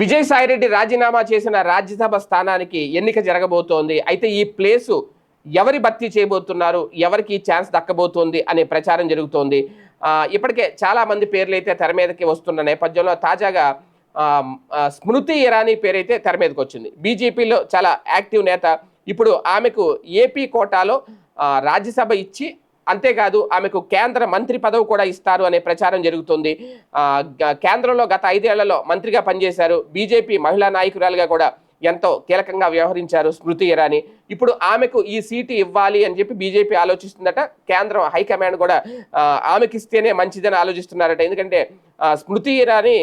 విజయసాయిరెడ్డి రాజీనామా చేసిన రాజ్యసభ స్థానానికి ఎన్నిక జరగబోతోంది. అయితే ఈ ప్లేసు ఎవరి భర్తీ చేయబోతున్నారు? ఎవరికి ఛాన్స్ దక్కబోతోంది? అనే ప్రచారం జరుగుతోంది. ఇప్పటికే చాలా మంది పేర్లు అయితే తెర మీదకి వస్తున్న నేపథ్యంలో తాజాగా స్మృతి ఇరానీ పేరైతే తెర మీదకి వచ్చింది. బీజేపీలో చాలా యాక్టివ్ నేత. ఇప్పుడు ఆమెకు ఏపీ కోటాలో రాజ్యసభ ఇచ్చి అంతేకాదు ఆమెకు కేంద్ర మంత్రి పదవి కూడా ఇస్తారు అనే ప్రచారం జరుగుతుంది. కేంద్రంలో గత ఐదేళ్ళలో మంత్రిగా పనిచేశారు బీజేపీ మహిళా నాయకురాలుగా కూడా ఎంతో కీలకంగా వ్యవహరించారు స్మృతి ఇరానీ. ఇప్పుడు ఆమెకు ఈ సీటు ఇవ్వాలి అని చెప్పి బీజేపీ ఆలోచిస్తుందట. కేంద్రం హైకమాండ్ కూడా ఆ, ఆమెకి ఇస్తేనే మంచిదని ఆలోచిస్తున్నారట. ఎందుకంటే స్మృతి ఇరానీ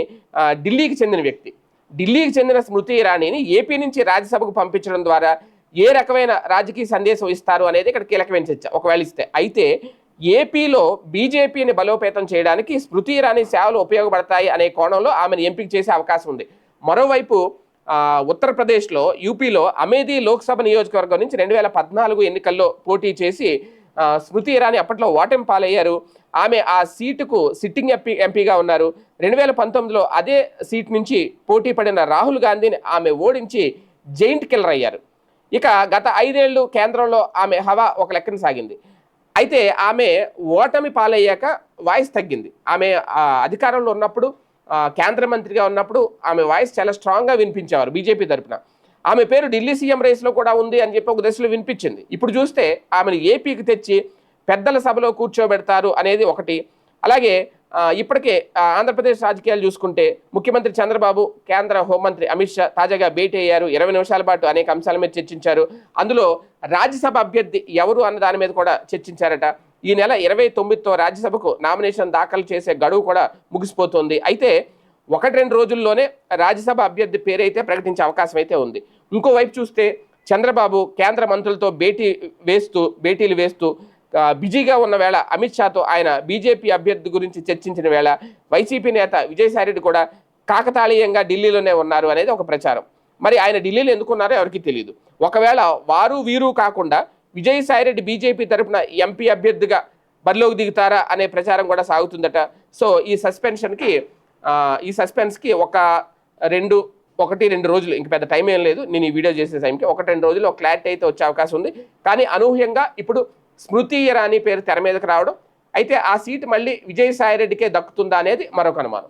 ఢిల్లీకి చెందిన వ్యక్తి. ఢిల్లీకి చెందిన స్మృతి ఇరానీని ఏపీ నుంచి రాజ్యసభకు పంపించడం ద్వారా ఏ రకమైన రాజకీయ సందేశం ఇస్తారు అనేది ఇక్కడ కీలకమైన చర్చ. ఒకవేళ ఇస్తే. అయితే ఏపీలో బీజేపీని బలోపేతం చేయడానికి స్మృతి ఇరానీ సేవలు ఉపయోగపడతాయి అనే కోణంలో ఆమెను ఎంపిక చేసే అవకాశం ఉంది. మరోవైపు ఉత్తరప్రదేశ్లో యూపీలో అమేధీ లోక్సభ నియోజకవర్గం నుంచి రెండు వేల పద్నాలుగు ఎన్నికల్లో పోటీ చేసి స్మృతి ఇరానీ అప్పట్లో ఓటమి పాలయ్యారు. ఆమె ఆ సీటుకు సిట్టింగ్ ఎంపీ ఎంపీగా ఉన్నారు. రెండు వేల పంతొమ్మిదిలో అదే సీట్ నుంచి పోటీ పడిన రాహుల్ గాంధీని ఆమె ఓడించి జైంట్ కిల్లర్ అయ్యారు. ఇక గత ఐదేళ్ళు కేంద్రంలో ఆమె హవా ఒక లెక్కన సాగింది. అయితే ఆమె ఓటమి పాలయ్యాక వాయిస్ తగ్గింది. ఆమె అధికారంలో ఉన్నప్పుడు కేంద్ర మంత్రిగా ఉన్నప్పుడు ఆమె వాయిస్ చాలా స్ట్రాంగ్గా వినిపించేవారు బీజేపీ తరపున. ఆమె పేరు ఢిల్లీ సీఎం రేస్లో కూడా ఉంది అని చెప్పి ఒక దశలో వినిపించింది. ఇప్పుడు చూస్తే ఆమెను ఏపీకి తెచ్చి పెద్దల సభలో కూర్చోబెడతారు అనేది ఒకటి. అలాగే ఇప్పటికే ఆంధ్రప్రదేశ్ రాజకీయాలు చూసుకుంటే ముఖ్యమంత్రి చంద్రబాబు కేంద్ర హోంమంత్రి అమిత్ షా తాజాగా భేటీ అయ్యారు. ఇరవై నిమిషాల పాటు అనేక అంశాల మీద చర్చించారు. అందులో రాజ్యసభ అభ్యర్థి ఎవరు అన్న దాని మీద కూడా చర్చించారట. ఈ నెల ఇరవై తొమ్మిదితో రాజ్యసభకు నామినేషన్ దాఖలు చేసే గడువు కూడా ముగిసిపోతుంది. అయితే ఒకటి రెండు రోజుల్లోనే రాజ్యసభ అభ్యర్థి పేరైతే ప్రకటించే అవకాశం అయితే ఉంది. ఇంకోవైపు చూస్తే చంద్రబాబు కేంద్ర మంత్రులతో భేటీ వేస్తూ భేటీలు వేస్తూ బిజీగా ఉన్న వేళ అమిత్ షాతో ఆయన బీజేపీ అభ్యర్థి గురించి చర్చించిన వేళ వైసీపీ నేత విజయసాయిరెడ్డి కూడా కాకతాళీయంగా ఢిల్లీలోనే ఉన్నారు అనేది ఒక ప్రచారం. మరి ఆయన ఢిల్లీలో ఎందుకున్నారో ఎవరికి తెలియదు ఒకవేళ వారు వీరు కాకుండా విజయసాయిరెడ్డి బీజేపీ తరపున ఎంపీ అభ్యర్థిగా బరిలోకి దిగుతారా అనే ప్రచారం కూడా సాగుతుందట. సో ఈ సస్పెన్షన్కి ఈ సస్పెన్స్కి ఒక రెండు ఒకటి రెండు రోజులు ఇంక పెద్ద టైం ఏం లేదు. నేను ఈ వీడియో చేసే టైంకి ఒకటి రెండు రోజులు ఒక క్లారిటీ అయితే వచ్చే అవకాశం ఉంది. కానీ అనూహ్యంగా ఇప్పుడు స్మృతి ఇరానీ పేరు తెర మీదకి రావడం అయితే ఆ సీటు మళ్ళీ విజయసాయిరెడ్డికే దక్కుతుందా అనేది మరొక అనుమానం.